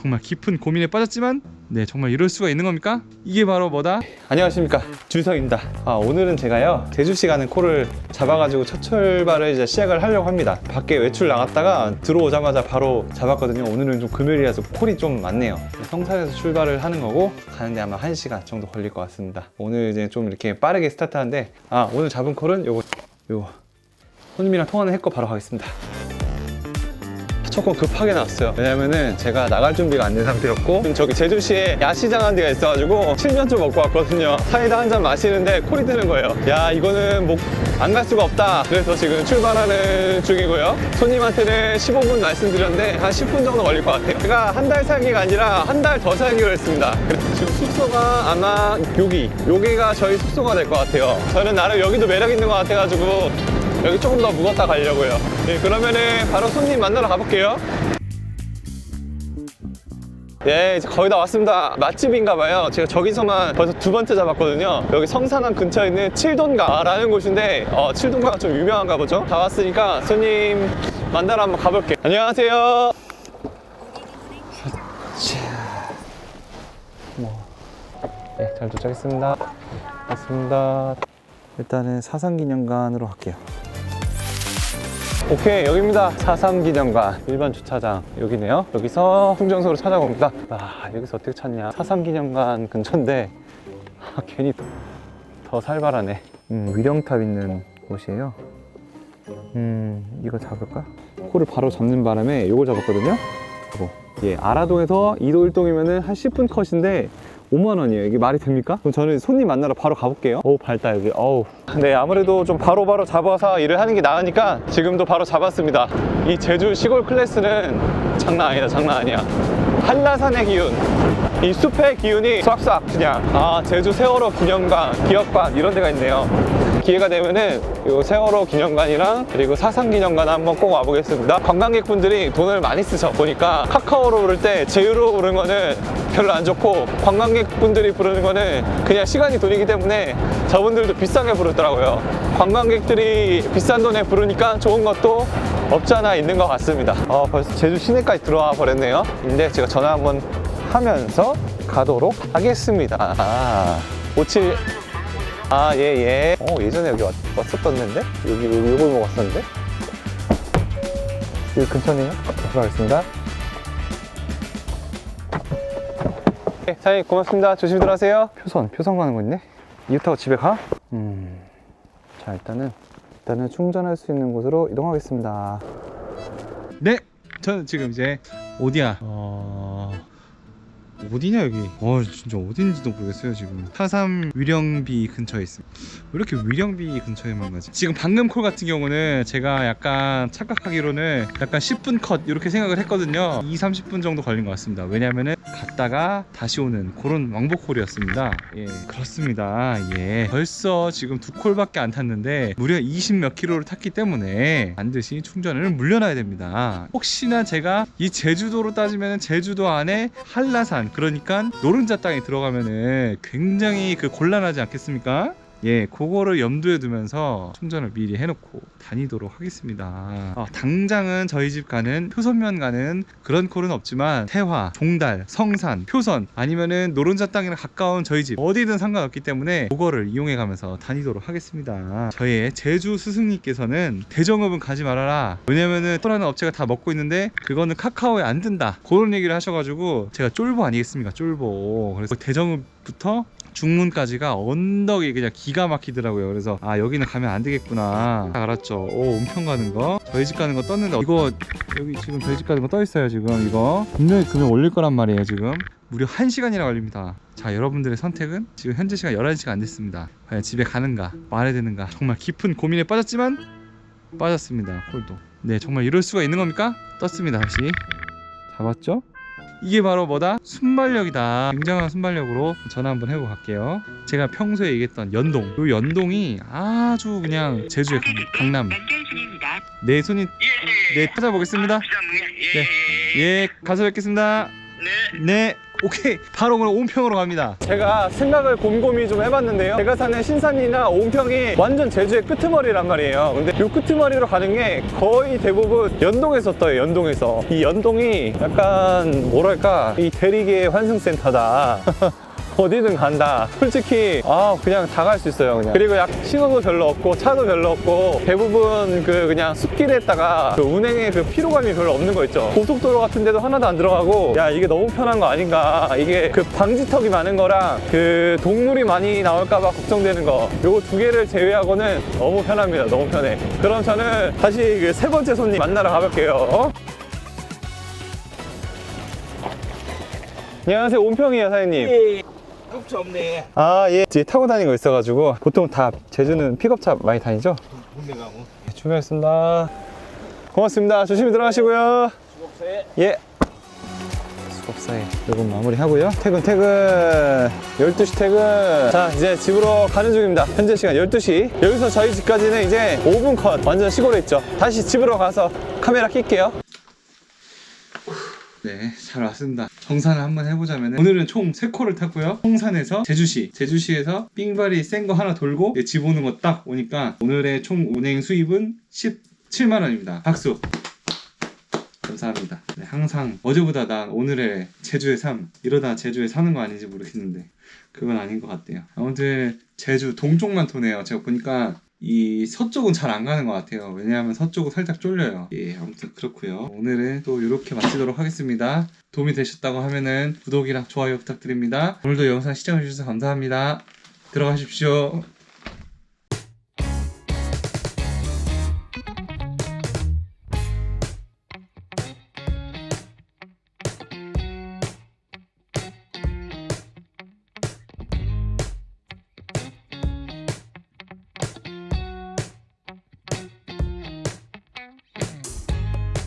정말 깊은 고민에 빠졌지만 네 정말 이럴 수가 있는 겁니까? 이게 바로 뭐다? 안녕하십니까 준석입니다. 아 오늘은 제가요 제주시 가는 코를 잡아가지고 첫 출발을 이제 시작을 하려고 합니다. 밖에 외출 나갔다가 들어오자마자 바로 잡았거든요. 오늘은 좀 금요일이라서 콜이 좀 많네요. 성산에서 출발을 하는 거고 가는데 아마 1 시간 정도 걸릴 것 같습니다. 오늘 이제 좀 이렇게 빠르게 스타트하는데 아 오늘 잡은 콜은 요거 요거 손님이랑 통화는 했고 바로 가겠습니다. 조금 급하게 나왔어요. 왜냐면은 제가 나갈 준비가 안 된 상태였고 저기 제주시에 야시장 한 데가 있어가지고 칠면조 먹고 왔거든요. 사이다 한 잔 마시는데 콜이 드는 거예요. 야 이거는 뭐안갈 수가 없다. 그래서 지금 출발하는 중이고요. 손님한테는 15분 말씀드렸는데 한 10분 정도 걸릴 것 같아요. 제가 한 달 살기가 아니라 한 달 더 살기로 했습니다. 지금 숙소가 아마 여기, 여기가 저희 숙소가 될 것 같아요. 저는 나름 여기도 매력 있는 것 같아가지고 여기 조금 더 묵었다 가려고요. 네, 그러면은 바로 손님 만나러 가볼게요. 예, 이제 거의 다 왔습니다. 맛집인가 봐요. 제가 저기서만 벌써 두 번째 잡았거든요. 여기 성산항 근처에 있는 칠돈가라는 곳인데, 어, 칠돈가가 좀 유명한가 보죠? 다 왔으니까 손님 만나러 한번 가볼게요. 안녕하세요. 뭐, 네, 잘 도착했습니다. 왔습니다. 일단은 사상기념관으로 갈게요. 오케이 여기입니다. 사삼기념관. 일반 주차장 여기네요. 여기서 충전소로 찾아봅니다. 아 여기서 어떻게 찾냐. 사삼기념관 근처인데 아, 괜히 더, 더 살벌하네. 음, 위령탑 있는 곳이에요. 음 이거 잡을까? 코를 바로 잡는 바람에 이걸 잡았거든요. 이거. 예, 아라동에서 이도 일동이면은 한 10분 컷인데 5만 원이에요. 이게 말이 됩니까? 그럼 저는 손님 만나러 바로 가볼게요. 어우 밝다 여기. 어우. 네 아무래도 좀 바로 바로 잡아서 일을 하는 게 나으니까 지금도 바로 잡았습니다. 이 제주 시골 클래스는 장난 아니다. 장난 아니야. 한라산의 기운, 이 숲의 기운이 싹싹 그냥 아 제주 세월호 기념관, 기업관 이런 데가 있네요. 기회가 되면은 요 세월호 기념관이랑 그리고 사상 기념관 한번 꼭 와보겠습니다. 관광객분들이 돈을 많이 쓰죠. 보니까 카카오로 부를 때 제유로 부르는 거는 별로 안 좋고 관광객분들이 부르는 거는 그냥 시간이 돈이기 때문에 저분들도 비싸게 부르더라고요. 관광객들이 비싼 돈에 부르니까 좋은 것도 없지 않아 있는 것 같습니다. 어, 벌써 제주 시내까지 들어와 버렸네요. 근데 제가 전화 한번 하면서 가도록 하겠습니다. 아, 57 아, 예, 예. 어, 예전에 여기 왔, 왔었던 데인데? 여기, 여기, 요걸 먹었었는데? 여기 근처네요? 들어가겠습니다. 네, 사장님, 고맙습니다. 조심히 들어가세요. 표선, 표선 가는 거 있네? 이거 타고 집에 가? 음. 자, 일단은, 일단은 충전할 수 있는 곳으로 이동하겠습니다. 네! 저는 지금 이제, 어디야? 어... 어디냐 여기? 어 진짜 어딘지도 모르겠어요 지금. 사삼 위령비 근처에 있습니다. 왜 이렇게 위령비 근처에만 가지? 지금 방금 콜 같은 경우는 제가 약간 착각하기로는 약간 10분 컷 이렇게 생각을 했거든요. 2, 30분 정도 걸린 것 같습니다. 왜냐면은 갔다가 다시 오는 그런 왕복 콜이었습니다. 예 그렇습니다. 예. 벌써 지금 두 콜밖에 안 탔는데 무려 20몇 킬로를 탔기 때문에 반드시 충전을 물려놔야 됩니다. 혹시나 제가 이 제주도로 따지면 제주도 안에 한라산 그러니까 노른자 땅에 들어가면은 굉장히 그 곤란하지 않겠습니까? 예, 그거를 염두에 두면서 충전을 미리 해놓고 다니도록 하겠습니다. 아, 당장은 저희 집 가는 표선면 가는 그런 콜은 없지만 태화, 종달, 성산, 표선 아니면은 노른자 땅이랑 가까운 저희 집 어디든 상관없기 때문에 그거를 이용해 가면서 다니도록 하겠습니다. 저의 제주 스승님께서는 대정읍은 가지 말아라. 왜냐면은 떠나는 업체가 다 먹고 있는데 그거는 카카오에 안 든다. 그런 얘기를 하셔가지고 제가 쫄보 아니겠습니까? 쫄보. 그래서 대정읍부터 중문까지가 언덕이 그냥 기가 막히더라고요. 그래서 아 여기는 가면 안 되겠구나. 딱 알았죠. 오 은평 가는 거, 저희 집 가는 거 떴는데 이거 여기 지금 저희 집 가는 거 떠 있어요. 지금 이거 분명히 금액 올릴 거란 말이에요. 지금 무려 1시간이나 걸립니다. 자 여러분들의 선택은 지금 현재 시간 11시가 안 됐습니다. 과연 집에 가는가 말아야 되는가 정말 깊은 고민에 빠졌지만 빠졌습니다. 홀도. 네 정말 이럴 수가 있는 겁니까? 떴습니다. 다시 잡았죠? 이게 바로 뭐다? 순발력이다. 굉장한 순발력으로 전화 한번 해보고 갈게요. 제가 평소에 얘기했던 연동. 이 연동이 아주 그냥 제주의 강. 연결 중입니다. 네, 손님. 예, 예. 네, 찾아보겠습니다. 아, 부장님. 예, 네. 예, 예. 예, 가서 뵙겠습니다. 네. 네. 오케이. 바로 그럼 온평으로 갑니다. 제가 생각을 곰곰이 좀 해봤는데요. 제가 사는 신산이나 온평이 완전 제주의 끄트머리란 말이에요. 근데 이 끄트머리로 가는 게 거의 대부분 연동에서 떠요 연동에서. 이 연동이 약간 뭐랄까 이 대리기의 환승센터다 어디든 간다. 솔직히 아 그냥 다 갈 수 있어요 그냥. 그리고 약 신호도 별로 없고 차도 별로 없고 대부분 그 그냥 숲길에다가 그 운행의 그 피로감이 별로 없는 거 있죠. 고속도로 같은 데도 하나도 안 들어가고 야 이게 너무 편한 거 아닌가. 이게 그 방지턱이 많은 거랑 그 동물이 많이 나올까봐 걱정되는 거. 요거 두 개를 제외하고는 너무 편합니다. 너무 편해. 그럼 저는 다시 그 세 번째 손님 만나러 가볼게요. 어? 안녕하세요 온평이에요 사장님. 예, 급차 없네. 아, 예. 뒤에 타고 다니는 거 있어가지고 보통 다 제주는 픽업차 많이 다니죠? 군대 가고. 예, 출발했습니다. 고맙습니다. 조심히 들어가시고요. 수고해. 예. 수업사에 요금 마무리하고요. 퇴근, 퇴근. 12시 퇴근. 자, 이제 집으로 가는 중입니다. 현재 시간 12시. 여기서 저희 집까지는 이제 5분 컷. 완전 시골에 있죠. 다시 집으로 가서 카메라 낄게요. 네, 잘 왔습니다. 정산을 한번 해보자면 오늘은 총 3코를 탔고요. 홍산에서 제주시, 제주시에서 삥발이 센 거 하나 돌고 집 오는 거 딱 오니까 오늘의 총 운행 수입은 17만 원입니다. 박수. 감사합니다. 네, 항상 어제보다 난 오늘의 제주의 삶 이러다 제주에 사는 거 아닌지 모르겠는데 그건 아닌 것 같아요. 아무튼 제주 동쪽만 도네요. 제가 보니까 이 서쪽은 잘 안 가는 것 같아요. 왜냐하면 서쪽은 살짝 쫄려요. 예, 아무튼 그렇고요. 오늘은 또 이렇게 마치도록 하겠습니다. 도움이 되셨다고 하면은 구독이랑 좋아요 부탁드립니다. 오늘도 영상 시청해주셔서 감사합니다. 들어가십시오.